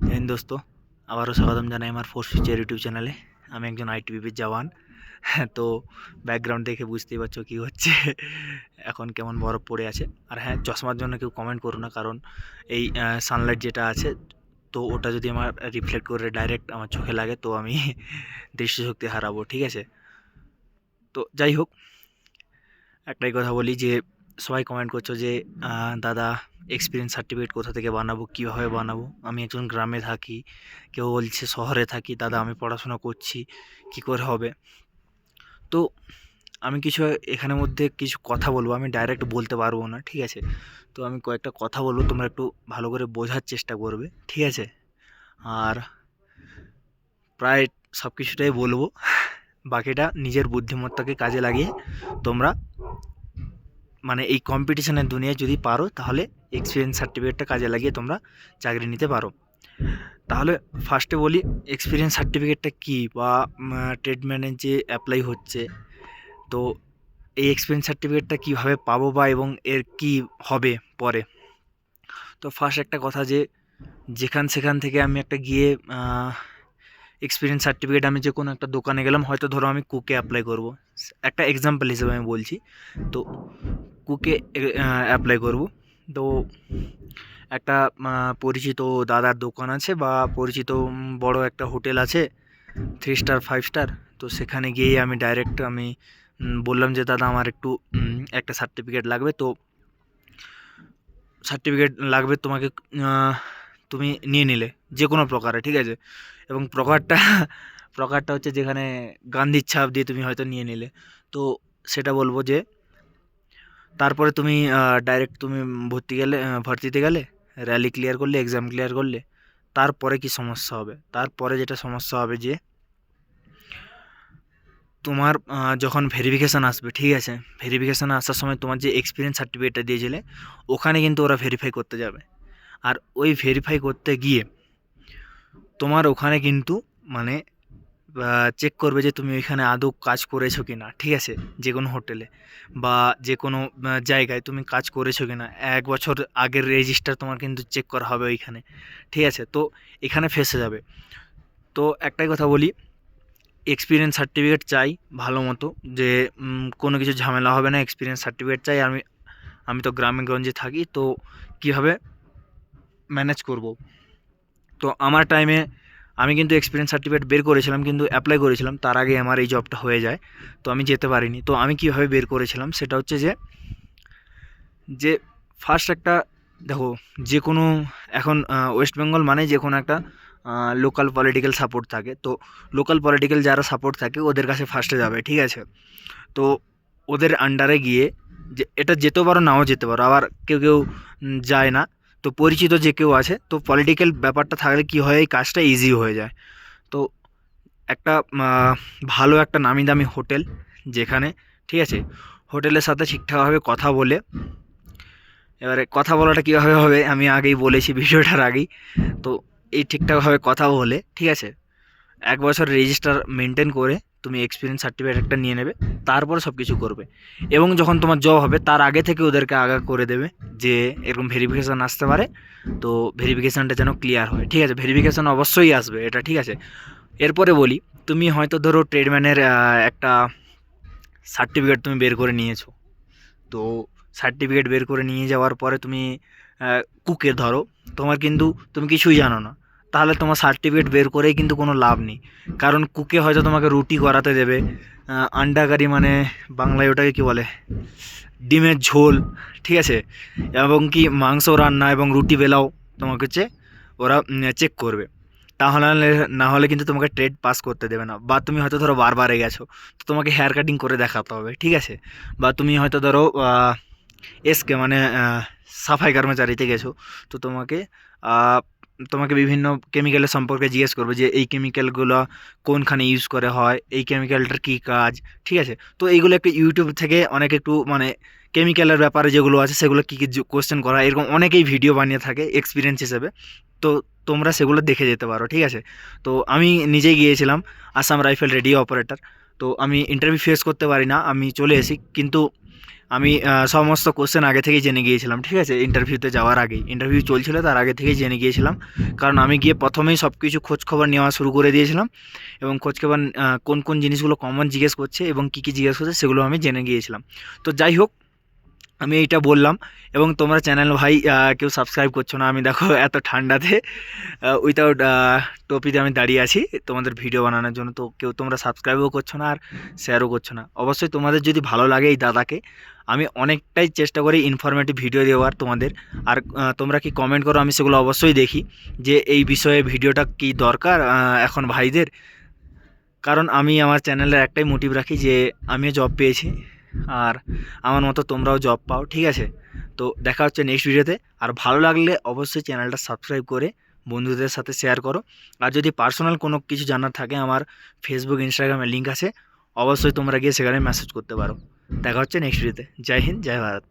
জৈন দোস্ত, আবারও স্বাগতম জানাই আমার ফোর্স ফিচার ইউটিউব চ্যানেলে আমি একজন আইটিবিপির জওয়ান। তো ব্যাকগ্রাউন্ড দেখে বুঝতেই পারছ কী হচ্ছে। এখন কেমন বরফ পড়ে আছে। আর হ্যাঁ চশমার জন্য কেউ কমেন্ট করো না, কারণ এই সানলাইট যেটা আছে, তো ওটা যদি আমার রিফ্লেক্ট করে ডাইরেক্ট আমার চোখে লাগে, তো আমি দৃষ্টিশক্তি হারাবো, ঠিক আছে? তো যাই হোক, একটাই কথা বলি যে সবাই কমেন্ট করছ যে দাদা এক্সপিরিয়েন্স সার্টিফিকেট কোথা থেকে বানাবো, কীভাবে বানাবো? আমি একজন গ্রামে থাকি, কেউ বলছে শহরে থাকি, দাদা আমি পড়াশোনা করছি, কী করে হবে? তো আমি কিছু এখানের মধ্যে কিছু কথা বলব, আমি ডাইরেক্ট বলতে পারব না, ঠিক আছে? তো আমি কয়েকটা কথা বলব, তোমরা একটু ভালো করে বোঝার চেষ্টা করবে, ঠিক আছে? আর প্রায় সব কিছুটাই বলব, বাকিটা নিজের বুদ্ধিমত্তাকে কাজে লাগিয়ে তোমরা মানে এই কম্পিটিশনের দুনিয়ায় যদি পারো, তাহলে এক্সপিরিয়েন্স সার্টিফিকেটটা কাজে লাগিয়ে তোমরা চাকরি নিতে পারো। তাহলে ফার্স্টে বলি এক্সপিরিয়েন্স সার্টিফিকেটটা কী বা ট্রেডম্যানের যে অ্যাপ্লাই হচ্ছে, তো এই এক্সপিরিয়েন্স সার্টিফিকেটটা কীভাবে পাবো বা, এবং এর কী হবে পরে? তো ফার্স্ট একটা কথা যে, যেখান সেখান থেকে আমি একটা গিয়ে এক্সপিরিয়েন্স সার্টিফিকেট আমি যে কোনো একটা দোকানে গেলাম, হয়তো ধরো আমি কুকে অ্যাপ্লাই করব। একটা এক্সাম্পল হিসেবে আমি বলছি। তো কুকে অ্যাপ্লাই করব। তো একটা পরিচিত দাদার দোকান আছে বা পরিচিত বড় একটা হোটেল আছে থ্রি স্টার ফাইভ স্টার তো সেখানে গিয়েই আমি ডাইরেক্ট আমি বললাম যে, দাদা, আমার একটু একটা সার্টিফিকেট লাগবে। তো সার্টিফিকেট লাগবে তোমাকে তুমি নিয়ে নিলে যে কোনো প্রকারে, ঠিক আছে? এবং প্রকারটা প্রকারটা হচ্ছে যেখানে গান্ধীর ছাপ দিয়ে তুমি হয়তো নিয়ে নিলে। তো সেটা বলব যে, তারপরে তুমি ডাইরেক্ট তুমি ভর্তি গেলে ভর্তিতে গেলে র্যালি ক্লিয়ার করলে এক্সাম ক্লিয়ার করলে, তারপরে কি সমস্যা হবে? তারপরে যেটা সমস্যা হবে যে, তোমার যখন ভেরিফিকেশান আসবে, ঠিক আছে? ভেরিফিকেশান আসার সময় তোমার যে এক্সপিরিয়েন্স সার্টিফিকেটটা দিয়েছিলে, ওখানে কিন্তু ওরা ভেরিফাই করতে যাবে। আর ওই ভেরিফাই করতে গিয়ে তোমার ওখানে কিন্তু মানে চেক করবে যে তুমি ওইখানে আদৌ কাজ করেছ কি না ঠিক আছে? যে কোনো হোটেলে বা যে কোনো জায়গায় তুমি কাজ করেছ কি না এক বছর আগের রেজিস্টার তোমার কিন্তু চেক করা হবে ওইখানে, ঠিক আছে? তো এখানে ফেসে যাবে। তো একটাই কথা বলি এক্সপিরিয়েন্স সার্টিফিকেট চাই ভালো মতো, যে কোনো কিছু ঝামেলা হবে না এক্সপিরিয়েন্স সার্টিফিকেট চাই। আমি আমি তো গ্রামে গঞ্জে থাকি, তো কীভাবে ম্যানেজ করব? তো আমার টাইমে আমি কিন্তু এক্সপিরিয়েন্স সার্টিফিকেট বের করেছিলাম, কিন্তু অ্যাপ্লাই করেছিলাম, তার আগে আমার এই জবটা হয়ে যায়, তো আমি যেতে পারিনি। তো আমি কীভাবে বের করেছিলাম, সেটা হচ্ছে যে যে ফার্স্ট একটা, দেখো, যে কোনো, এখন ওয়েস্ট বেঙ্গল মানে যে কোনো একটা লোকাল পলিটিক্যাল সাপোর্ট থাকে। তো লোকাল পলিটিক্যাল যারা সাপোর্ট থাকে, ওদের কাছে ফার্স্টে যাবে, ঠিক আছে? তো ওদের আন্ডারে গিয়ে, যে, এটা যেতেও পারো, নাও যেতে পারো। আবার কেউ কেউ যায় না। তো পরিচিত যে কেউ আছে, তো পলিটিক্যাল ব্যাপারটা থাকলে কি হয়, এই কাজটা ইজি হয়ে যায়। তো একটা ভালো একটা নামি দামি হোটেল যেখানে, ঠিক আছে? হোটেলের সাথে ঠিকঠাকভাবে কথা বলে, এবারে কথা বলাটা কীভাবে হবে আমি আগেই বলেছি ভিডিওটার আগেই। তো এই ঠিকঠাকভাবে কথা বলে, ঠিক আছে? এক বছর রেজিস্টার মেনটেন করে তুমি এক্সপিরিয়েন্স সার্টিফিকেট একটা নিয়ে নেবে, তারপরে সব কিছু করবে। এবং যখন তোমার জব হবে, তার আগে থেকে ওদেরকে আগা করে দেবে যে এরকম ভেরিফিকেশান আসতে পারে। তো ভেরিফিকেশানটা যেন ক্লিয়ার হয়। ঠিক আছে ভেরিফিকেশান অবশ্যই আসবে, এটা ঠিক আছে। এরপরে বলি, তুমি হয়তো ধরো ট্রেডম্যানের একটা সার্টিফিকেট তুমি বের করে নিয়েছো। তো সার্টিফিকেট বের করে নিয়ে যাওয়ার পরে তুমি কুকে ধরো। তোমার কিন্তু, তুমি কিছুই জানো না। তাহলে তোমার সার্টিফিকেট বের করেই কিন্তু কোনো লাভ নেই। কারণ কুকে হয়তো তোমাকে রুটি করাতে দেবে আহ, আন্ডা কারি মানে বাংলায় ওটাকে কী বলে? ডিমের ঝোল ঠিক আছে? এবং কি মাংস রান্না এবং রুটি বেলাও তোমাকে হচ্ছে ওরা চেক করবে। তাহলে না হলে কিন্তু তোমাকে ট্রেড পাস করতে দেবে না। বা তুমি হয়তো ধরো বারবারে গেছো তো তোমাকে হেয়ার কাটিং করে দেখাতে হবে ঠিক আছে? বা তুমি হয়তো ধরো এসকে মানে সাফাই কর্মচারীতে গেছো তো তোমাকে তোমাকে বিভিন্ন কেমিক্যালের সম্পর্কে জিজ্ঞেস করবে যে, এই কেমিক্যালগুলো কোনখানে ইউজ করে হয়, এই কেমিক্যালটার কী কাজ, ঠিক আছে? তো এইগুলো একটু ইউটিউব থেকে অনেক একটু মানে কেমিক্যালের ব্যাপারে যেগুলো আছে, সেগুলো কী কী কোশ্চেন করা এরকম অনেকেই ভিডিও বানিয়ে থাকে এক্সপিরিয়েন্স হিসেবে। তো তোমরা সেগুলো দেখে যেতে পারো, ঠিক আছে? তো আমি নিজেই গিয়েছিলাম আসাম রাইফেল রেডিও অপারেটর তো আমি ইন্টারভিউ ফেস করতে পারি না, আমি চলে এসি কিন্তু আমি সমস্ত কোশ্চেন আগে থেকেই জেনে গিয়েছিলাম, ঠিক আছে? ইন্টারভিউতে যাওয়ার আগেই। ইন্টারভিউ চলছিল, তার আগে থেকেই জেনে গিয়েছিলাম। কারণ আমি গিয়ে প্রথমেই সব কিছু খোঁজখবর নেওয়া শুরু করে দিয়েছিলাম এবং খোঁজখবর কোন কোন জিনিসগুলো কমন জিজ্ঞেস করছে এবং কী কী জিজ্ঞেস করছে, সেগুলো আমি জেনে গিয়েছিলাম। তো যাই হোক আমি এইটা বললাম এবং তোমরা চ্যানেল ভাই কেউ সাবস্ক্রাইব করছ না, আমি দেখো এত ঠান্ডাতে উইথাউট টপিতে আমি দাঁড়িয়ে আছি তোমাদের ভিডিও বানানোর জন্য। তো কেউ তোমরা সাবস্ক্রাইবও করছ না আর শেয়ারও করছ না। অবশ্যই তোমাদের যদি ভালো লাগে এই দাদাকে, আমি অনেকটাই চেষ্টা করি ইনফরমেটিভ ভিডিও দেওয়ার তোমাদের। আর তোমরা কি কমেন্ট করো, আমি সেগুলো অবশ্যই দেখি যে এই বিষয়ে ভিডিওটা কি দরকার এখন ভাইদের। কারণ আমি আমার চ্যানেলের একটাই মোটিভ রাখি যে আমিও জব পেয়েছি। আর আমার মতো তোমরাও জব পাও, ঠিক আছে? তো দেখা হচ্ছে নেক্সট ভিডিওতে আর ভালো লাগলে অবশ্যই চ্যানেলটা সাবস্ক্রাইব করে বন্ধুদের সাথে শেয়ার করো। আর যদি পার্সোনাল কোনো কিছু জানার থাকে, আমার ফেসবুক ইনস্টাগ্রামে লিঙ্ক আছে, অবশ্যই তোমরা গিয়ে সেখানে মেসেজ করতে পারো। দেখা হচ্ছে নেক্সট ভিডিওতে জয় হিন্দ, জয় ভারত।